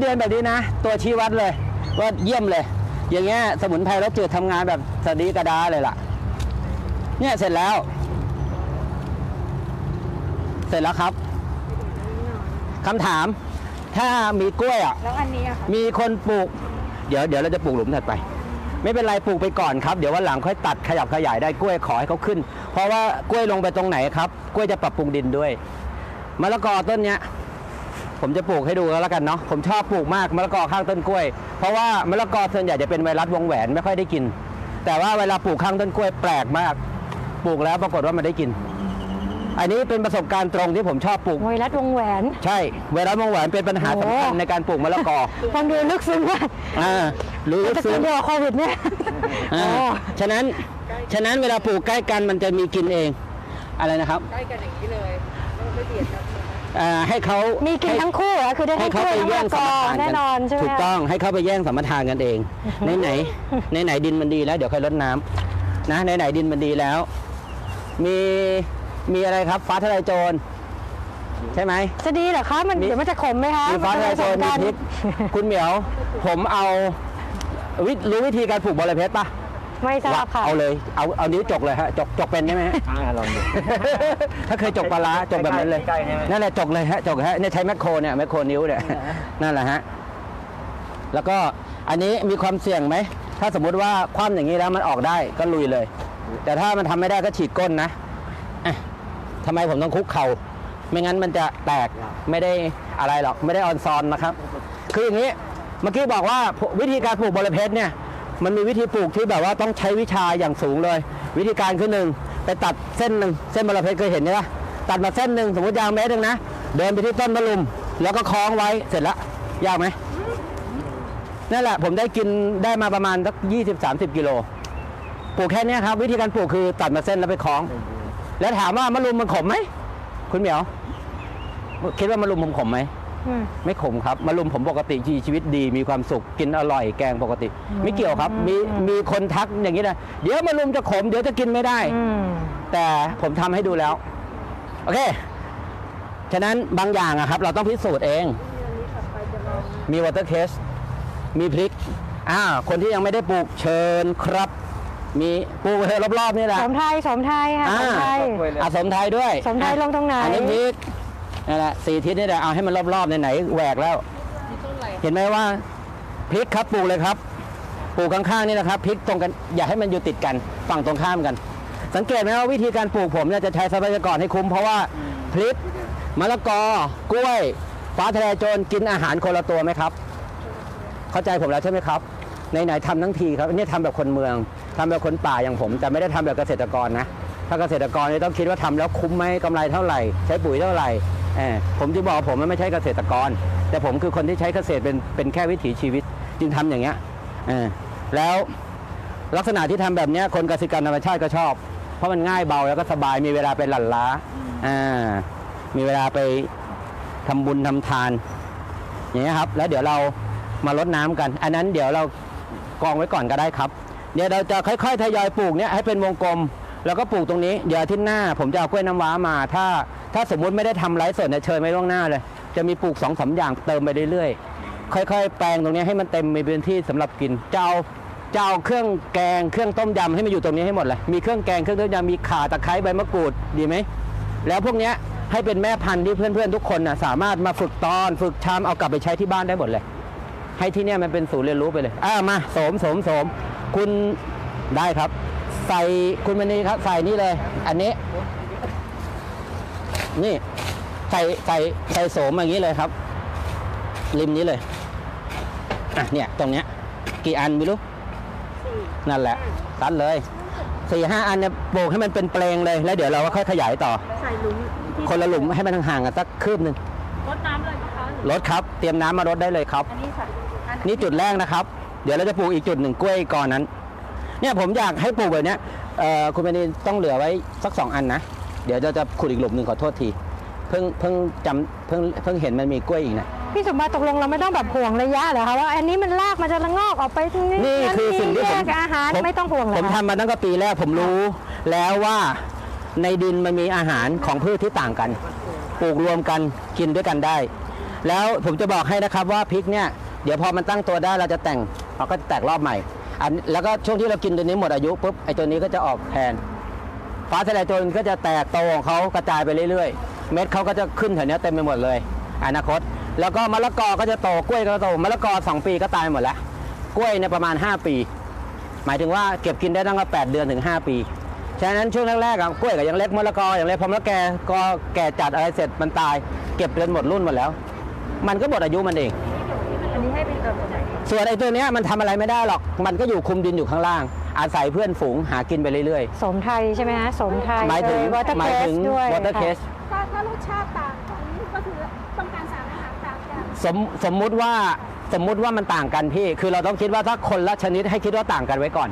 เดือนแบบนี้นะ ตัวชี้วัดเลยว่าเยี่ยมเลย อย่างเงี้ยสมุนไพรแล้วจืดทำงานแบบสดีกระดาเลยล่ะ เนี่ยเสร็จแล้ว เสร็จแล้วครับคำถาม ถ้ามีกล้วยอะแล้วอันนี้อะคะมีคนปลูก เดี๋ยวเดี๋ยวเราจะปลูกหลุมถัดไป ไม่เป็นไรปลูกไปก่อนครับ เดี๋ยววันหลังค่อยตัดขยับขยายได้กล้วยขอให้เขาขึ้น เพราะว่ากล้วยลงไปตรงไหนครับ กล้วยจะปรับปรุงดินด้วยมะละกอต้นเนี้ย ผมจะปลูกให้ดูแล้วกันเนาะผมชอบปลูกมากมะละกอข้างต้นกล้วย เพราะว่ามะละกอส่วนใหญ่จะเป็นไวรัสวงแหวนไม่ค่อยได้กิน แต่ว่าเวลาปลูกข้างต้นกล้วยแปลกมาก ปลูกแล้วปรากฏว่ามันได้กิน อันนี้เป็นประสบการณ์ตรงที่ผมชอบปลูก ไวรัสวงแหวน ใช่ไวรัสวงแหวนเป็นปัญหาสำคัญโอ้ในการปลูกมะละกอฟังดูลึกซึ้งมากอ่ารู้ตะซึ้กี้งเดียวกับโควิดเนี่ยอ่าโอ้ฉะนั้นฉะนั้นเวลาปลูกใกล้กันมันจะมีกินเอง อะไรนะครับ ใกล้กันอย่างนี้เลยแล้วมันไม่เบียดกัน อ่าให้เขามีกินให้ทั้งคู่เหรอคือได้ให้ทั้งเขากล้วยไปทั้งแย่มะงละกสัมปทานอแน่กันนอนใช่ไหมถูกต้องให้เขาไปแย่งสัมปทานกันเองไหนไหนไหนไหนๆดินมันดีแล้วเดี๋ยวค่อยลดน้ำนะไหนไหนๆดินมันดีแล้ว มีมีอะไรครับฟ้าทะลายโจรใช่ไหม จะดีเหรอคะมันมี เดี๋ยวมันจะขมไหมคะมีฟ้าทะลายโจรผมีสกันพริกคุณเหมียว ผมเอาวิรู้วิธีการปลูกบอระเพ็ดปะ ไม่ทราบค่ะเอาเลยเอาเอานิ้วจกเลยฮะจกจกเป็นใช่ไหมฮะลองดู ถ้าเคยจกปลาร้าจกแบบนั้นเลยใกล้ๆใช่ไหม นั่นแหละจกเลยฮะจกฮะเนี่ยใช้แมคโครเนี่ยแมคโครนิ้วเนี่ยนั่นแหละฮะแล้วก็อันนี้มีความเสี่ยงไหมถ้าสมมุติว่าคว่ำอย่างนี้แล้วมันออกได้ก็ลุยเลย แต่ถ้ามันทำไม่ได้ก็ฉีดก้นนะอะทำไมผมต้องคุกเข่าไม่งั้นมันจะแตกไม่ได้อะไรหรอกไม่ได้ออนซอนนะครับ คืออย่างนี้เมื่อกี้บอกว่าวิธีการปลูกบอระเพ็ดเนี่ย มันมีวิธีปลูกที่แบบว่าต้องใช้วิชาอย่างสูงเลย วิธีการคือหนึ่งไปตัดเส้นหนึ่งเส้นบอระเพ็ดเคยเห็นใช่ะตัดมาเส้นหนึ่งสมมติยาวเมตรหนึ่งนะเดินไปที่ต้นมะลุม แล้วก็คล้องไว้เสร็จแล้วยากไหมนั่นแหละผมได้กินได้มาประมาณสักยี่สิบสามสิบกิโลปลูกแค่นี้ครับ วิธีการปลูกคือตัดมาเส้นแล้วไปคล้อง แล้วถามว่ามะลุมมันขมไหมคุณเหมียว คิดว่ามะลุมผมขมไหม ไม่ขมครับมะรุมผมปกติชีวิตดีมีความสุขกินอร่อยแกงปกติ ไม่เกี่ยวครับ มีมีคนทักอย่างนี้นะเดี๋ยวมะรุมจะขมเดี๋ยวจะกินไม่ได้อืมแต่ผมทำให้ดูแล้ว โอเคฉะนั้นบางอย่างอะครับ เราต้องพิสูจน์เอง มีวอเตอร์เคสมีพริกอ่าคนที่ยังไม่ได้ปลูกเชิญครับ มีปลูกเธรอบๆนี่แหละสมไทยสมไทยค่ะอ่าสมไทยอาสมไทยด้วยสมไทยลงตรงไหนอันนี้พริก นั่นแหละสี่ทิศนี่แหละเอาให้มันรอบๆในไหนๆแหวกแล้ว เห็นไหมว่าพริกครับปลูกเลยครับปลูกข้างๆนี่นะครับพริกตรงกันอย่าให้มันอยู่ติดกันฝั่งตรงข้ามกัน สังเกตไหมว่าวิธีการปลูกผมเนี่ยจะใช้ทรัพยากรให้คุ้มเพราะว่าพริกมะละกอกล้วยฟ้าทะลายโจรกินอาหารคนละตัวไหมครับ เข้าใจผมแล้วใช่ไหมครับไหนๆทำทั้งทีครับอันนี่ทำแบบคนเมืองทำแบบคนป่าอย่างผม แต่ไม่ได้ทำแบบเกษตรกรนะถ้าเกษตรกรเนี่ยต้องคิดว่าทำแล้วคุ้มไหมกำไรเท่าไหร่ ใช้ปุ๋ยเท่าไหร่เออ ผมจะบอกว่าผมไม่ใช่เกษตรกร แต่ผมคือคนที่ใช้เกษตรเป็นเป็นแค่วิถีชีวิต จึงทำอย่างเงี้ยแล้วลักษณะที่ทำแบบเนี้ยคนเกษตรกรรมธรรมชาติก็ชอบ เพราะมันง่ายเบาแล้วก็สบายมีเวลาไปหลั่นล้าอมีเวลาไปทำบุญทำทาน อย่างเงี้ยครับ แล้วเดี๋ยวเรามาลดน้ำกัน อันนั้นเดี๋ยวเรากองไว้ก่อนก็ได้ครับ เดี๋ยวเราจะค่อยๆทยอยปลูกเนี่ยให้เป็นวงกลม แล้วก็ปลูกตรงนี้ เดี๋ยวอาที่หน้า ผมจะเอากล้วยน้ำว้ามาถ้า ถ้าสมมุติไม่ได้ทำไร้สดเนี่ยเชิญไม่ล่วงหน้าเลย จะมีปลูกสองสามอย่างเติมไปเรื่อยๆ ค่อยๆ แปลงตรงนี้ให้มันเต็มมีพื้นที่สำหรับกินจะเอาจะเอาเครื่องแกงเครื่องต้มยำให้มันอยู่ตรงนี้ให้หมดเลย มีเครื่องแกงเครื่องต้มยำมีข่าตะไคร้ใบมะกรูดดีไหม แล้วพวกเนี้ยให้เป็นแม่พันธุ์ที่เพื่อนๆทุกคนนะสามารถมาฝึกตอน ฝึกชามเอากลับไปใช้ที่บ้านได้หมดเลย ให้ที่เนี่ยมันเป็นศูนย์เรียนรู้ไปเลยอ่ามาโสมโสมโสมคุณได้ครับ ใส่คุณมณีครับใส่นี่เลย อันนี้ นี่ใส่ใส่ใส่โสมอย่างนี้เลยครับ ริมนี้เลยอะเนี่ยตรงเนี้ย กี่อันไม่รู้นั่นแหละตัดเลยสี่ห้าอันเนี่ยโบกให้มันเป็นเปลงเลยแล้วเดี๋ยวเราก็ค่อยขยายต่อ ใส่หลุมคนละหลุมให้มันห่างๆกันสักคืบหนึ่งรดน้ำเลยนะคะรถครับ เตรียมน้ำมารดได้เลยครับ อันนี้ใส่อันนี่จุดแรกนะครับ เดี๋ยวเราจะปลูกอีกจุดหนึ่งกล้วยก่อนนั้น เนี่ยผมอยากให้ปลูกแบบเนี้ยเอ่อคุณเมนีต้องเหลือไว้สักสองอันนะ เดี๋ยวเราจะขุดอีกหลุมหนึ่งขอโทษที เพิ่งเพิ่งจำเพิ่งเพิ่งเห็นมันมีกล้วยอีกนะ พี่สมบัติตกลงเราไม่ต้องแบบห่วงระยะเหรอคะว่าอันนี้มันลากมันจะระงอกออกไปตรงนี้นี่คือสิ่งที่ผม แยกอาหารผมไม่ต้องห่วงเหรอผมคะ ทำมาตั้งแต่ปีแรกผมรู้แล้วว่าในดินมันมีอาหารของพืชที่ต่างกัน ปลูกรวมกันกินด้วยกันได้ แล้วผมจะบอกให้นะครับว่าพริกเนี่ยเดี๋ยวพอมันตั้งตัวได้เราจะแต่งเราก็จะแตกรอบใหม่อันแล้วก็ช่วงที่เรากินตัวนี้หมดอายุปุ๊บไอ้ตัวนี้ก็จะออกแทน ฟ้าทะลายโจรก็จะแตกโตของเขากระจายไปเรื่อยๆ เม็ดเขาก็จะขึ้นแถวเนี้ยเต็มไปหมดเลย อนาคต แล้วก็มะละกอก็จะโตกล้วยก็โตมะละกอ 2 ปีก็ตายหมดแล้ว กล้วยเนี่ยประมาณ 5 ปี หมายถึงว่าเก็บกินได้ตั้งแต่8เดือนถึง 5 ปีฉะนั้นช่วงแรกๆอะกล้วยก็ยังเล็กมะละกออย่างเล็กพอมะละแกก็แก่จัดอะไรเสร็จมันตาย เก็บจนหมดรุ่นหมดแล้ว มันก็หมดอายุมันเองอันนี้ให้เป็นแบบไหนส่วนไอ้ตัวเนี้ยมันทำอะไรไม่ได้หรอก มันก็อยู่คุมดินอยู่ข้างล่าง อาศัยเพื่อนฝูงหากินไปเรื่อยสมไทยใช่ไหมฮะสมไทยๆ หมายถึงวอเตอร์หมาเคยสถึงด้วยวอเตอร์เคส ถ้าถ้ารสชาติต่างกันก็คือต้องการสารอาหารต่างกันสมสมมุติว่าสมมุติว่ามันต่างกันพี่ คือเราต้องคิดว่าถ้าคนละชนิดให้คิดว่าต่างกันไว้ก่อน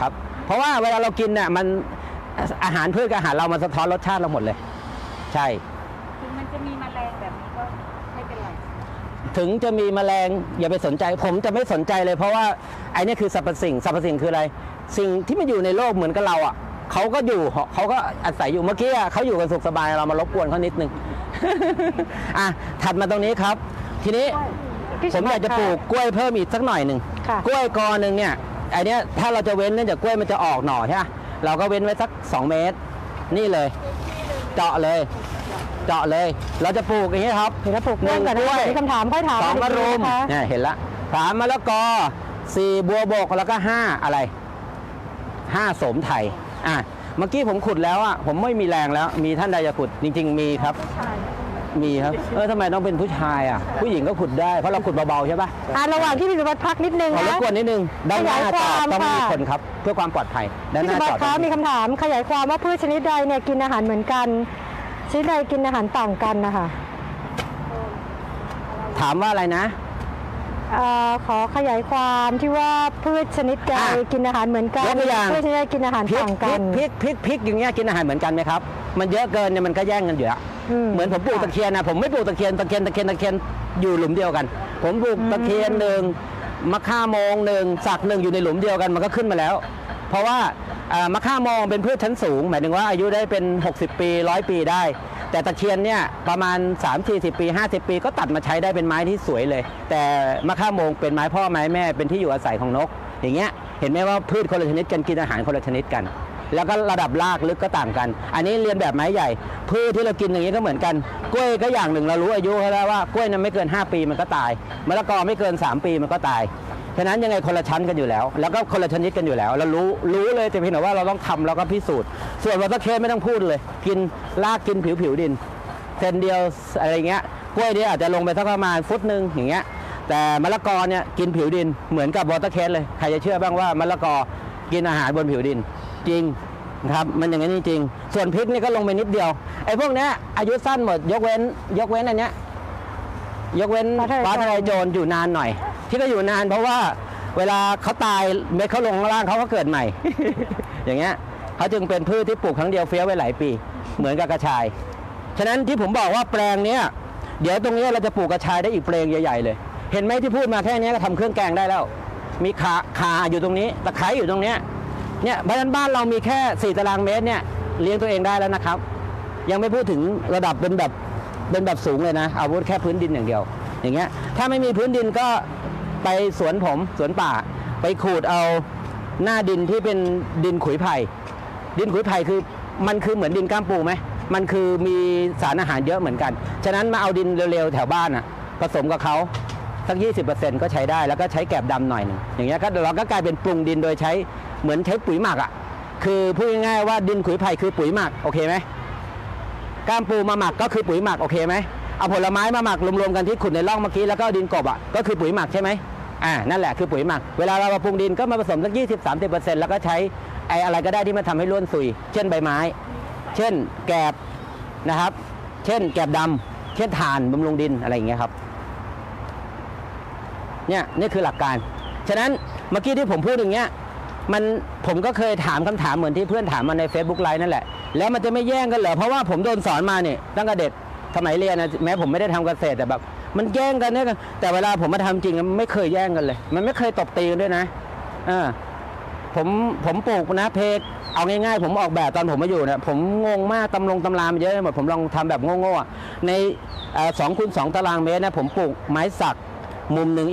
ครับ เพราะว่าเวลาเรากินเนี่ยมันอาหารพืชกับอาหารเรามันสะท้อนรสชาติเราหมดเลย ใช่ ถึงมันจะมีแมลงแบบนี้ก็ไม่เป็นไร ถึงจะมีแมลงอย่าไปสนใจ ผมจะไม่สนใจเลย เพราะว่าไอ้นี่คือสรรพสิ่งสรรพสิ่งคืออะไร สิ่งที่มันอยู่ในโลกเหมือนกับเราอะเขาก็อยู่เขาก็อาศัยอยู่เมื่อกี้อะเขาอยู่กันสุขสบายเรามารบกวนเขานิดนึงอะถัดมาตรงนี้ครับ ทีนี้พี่ผมอยากจะปลูกกล้วยเพิ่มอีกสักหน่อยหนึ่งค่ะกล้วยกอหนึ่งเนี่ยไอเนี้ยถ้าเราจะเว้นเนื่องจากกล้วยมันจะออกหน่อใช่ไหมเราก็เว้นไว้สัก 2 เมตร นี่เลย เจาะเลย เจาะเลย เราจะปลูกอย่างนี้ครับเดี๋ยวเราปลูกหนึ่เรื่องงก่อนนะกล้วย มีคำถามค่อยถามสองมะรุมนะคะเนี่ยเห็นละสามมะละกอสี่บัวบกแล้วก็ห้าอะไรห้าโสมไทยอะเมื่อกี้ผมขุดแล้วอะผมไม่มีแรงแล้ว มีท่านใดจะขุดจริง ๆ มีครับ มีครับเออทำไมต้องเป็นผู้ชายอะ ผู้หญิงก็ขุดได้เพราะเราขุดเบาๆใช่ปะอะระหว่างที่พี่สุวัสดิ์พักนิดนึงขอรบนะ กวนนิดนึงด้านหน้าขยายจอดความต้องมีค่ะ คนครับ เพื่อความปลอดภัยด้านพี่หสุน้าวัสจอดดิ์คะมีคำถามขยายความว่าพืชชนิดใดเนี่ยกินอาหารเหมือนกัน ชนิดใดกินอาหารต่างกันนะคะถามว่าอะไรนะ เอ่อขอขยายความที่ว่าพืชชนิดใดอะกินอาหารเหมือนกันยกตัวอย่าง พืชชนิดใดกินอาหารพริกต่างพริกักนพริกพริกพริกอย่างเงี้ยกินอาหารเหมือนกันไหมครับ มันเยอะเกินเนี่ยมันก็แย่งกันอยู่แล้วอืมเหมือนผมปลูกตะเคียนนะผมไม่ปลูกตะเคียนตะเคียนตะเคียนตะเคียนอยู่หลุมเดียวกัน ผมปลูกตะเคียนหนึ่งมะข่าโมงหนึ่งสักหนึ่งอยู่ในหลุมเดียวกันมันก็ขึ้นมาแล้ว เพราะว่าเอ่อ มะข่าโมงเป็นพืชชั้นสูง หมายถึงว่าอายุได้เป็น 60 ปีร้อยปีได้ แต่ตะเคียนเนี่ยประมาณ 3 4 0 ปี 50 ปีก็ตัดมาใช้ได้เป็นไม้ที่สวยเลย แต่มะข่าโมงเป็นไม้พ่อไม้แม่เป็นที่อยู่อาศัยของนก อย่างเงี้ยเห็นไหมว่าพืชคนละชนิดกันกินอาหารคนละชนิดกัน แล้วก็ระดับรากลึกก็ต่างกัน อันนี้เรียนแบบไม้ใหญ่ พืชที่เรากินอย่างนี้ก็เหมือนกัน กล้วยก็อย่างหนึ่งเรารู้อายุเขาแล้วว่ากล้วยนั้นไม่เกิน 5 ปีมันก็ตายมะละกอไม่เกิน 3 ปีมันก็ตาย ฉะนั้นยังไงคนละชั้นกันอยู่แล้ว แล้วก็คนละชนิดกันอยู่แล้ว เรารู้รู้เลยแต่เพียงแต่ว่าเราต้องทำแล้วก็พิสูจน์ ส่วนวัตถุเคสไม่ต้องพูดเลย กินรากกินผิวผิวดินเซนเดียวอะไรเงี้ยกล้วยเนี่ยอาจจะลงไปสักประมาณฟุตหนึ่งอย่างเงี้ยแต่มะละกอเนี่ยกินผิวดินเหมือนกับวอเตอร์เคสเลยใครจะเชื่อบ้างว่ามะละกอกินอาหารบนผิวดิน จริงนะครับมันอย่างนั้นจริงๆส่วนพริกนี่ก็ลงไปนิดเดียวไอ้พวกเนี้ยอายุสั้นหมดยกเว้น ยกเว้นอันเนี้ยยกเว้นฟ้าทะลายโจรฟ้าทะลายโจรอยู่นานหน่อย ที่ก็อยู่นานเพราะว่าเวลาเขาตายเม็ดเขาลงข้างล่างเขาก็เกิดใหม่ อย่างเงี้ยเขาจึงเป็นพืชที่ปลูกครั้งเดียวเฟี้ยวไว้หลายปี เหมือนกับกระชาย ฉะนั้นที่ผมบอกว่าแปลงเนี้ยเดี๋ยวตรงเนี้ยเราจะปลูกกระชายได้อีกแปลงใหญ่ๆเลย เห็นไหมที่พูดมาแค่นี้ก็ทำเครื่องแกงได้แล้ว มีขาขาอยู่ตรงนี้ตะไคร้อยู่ตรงเนี้ยเนี่ยเพราะฉะนั้นบ้านเรามีแค่ 4 ตารางเมตรเนี่ยเลี้ยงตัวเองได้แล้วนะครับ ยังไม่พูดถึงระดับเป็นแบบเป็นแบบสูงเลยนะ อาวุธแค่พื้นดินอย่างเดียว อย่างเงี้ยถ้าไม่มีพื้นดินก็ ไปสวนผมสวนป่า ไปขูดเอาหน้าดินที่เป็นดินขุยไผ่ ดินขุยไผ่คือมันคือเหมือนดินก้ามปูไหมมันคือมีสารอาหารเยอะเหมือนกัน ฉะนั้นมาเอาดินเร็วๆ แถวบ้านอะผสมกับเขาสัก 20%ก็ใช้ได้แล้วก็ใช้แกบดำหน่อยหนึ่งอย่างเงี้ยก็เราก็กลายเป็นปรุงดินโดยใช้เหมือนใช้ปุ๋ยหมักอะคือพูดง่ายๆว่าดินขุยไผ่คือปุ๋ยหมักโอเคไหมก้ามปูมาหมักก็คือปุ๋ยหมักโอเคไหมเอาผลไม้มาหมักรวมๆกันที่ขุดในร่องเมื่อกี้แล้วก็ดินกบอะก็คือปุ๋ยหมักใช่ไหม อ่านั่นแหละคือปุ๋ยหมัก เวลาเรามาปรุงดินก็มาผสมสัก20 30แล้วก็ใช้ไอ้อะไรก็ได้ที่มันทำให้ร่วนซุย เช่นใบไม้ เช่นแกบนะครับ เช่นแกบดำเช่นถ่านบำรุงดินอะไรอย่างเงี้ยครับเนี่ยนี่คือหลักการ ฉะนั้นเมื่อกี้ที่ผมพูดอย่างเงี้ยมันผมก็เคยถามคำถามเหมือนที่เพื่อนถามมาใน Facebook ไลน์นั่นแหละ แล้วมันจะไม่แย่งกันเหรอ เพราะว่าผมโดนสอนมาเนี่ยตั้งแต่เด็ก สมัยเรียนนะแม้ผมไม่ได้ทำเกษตรแต่แบบ มันแย่งกันเนี่ยแต่เวลาผมมาทำจริงมันไม่เคยแย่งกันเลย มันไม่เคยตบตีกันด้วยนะเออผมผมปลูกนะเพกเอาง่ายๆ ผมออกแบบตอนผมมาอยู่เนี่ยผมงงมากตำลงตำรามเยอะหมดผมลองทำแบบโง่ๆอะในสองคูณสองตารางเมตรนะผมปลูกไม้สักมุมหนึ่งอีก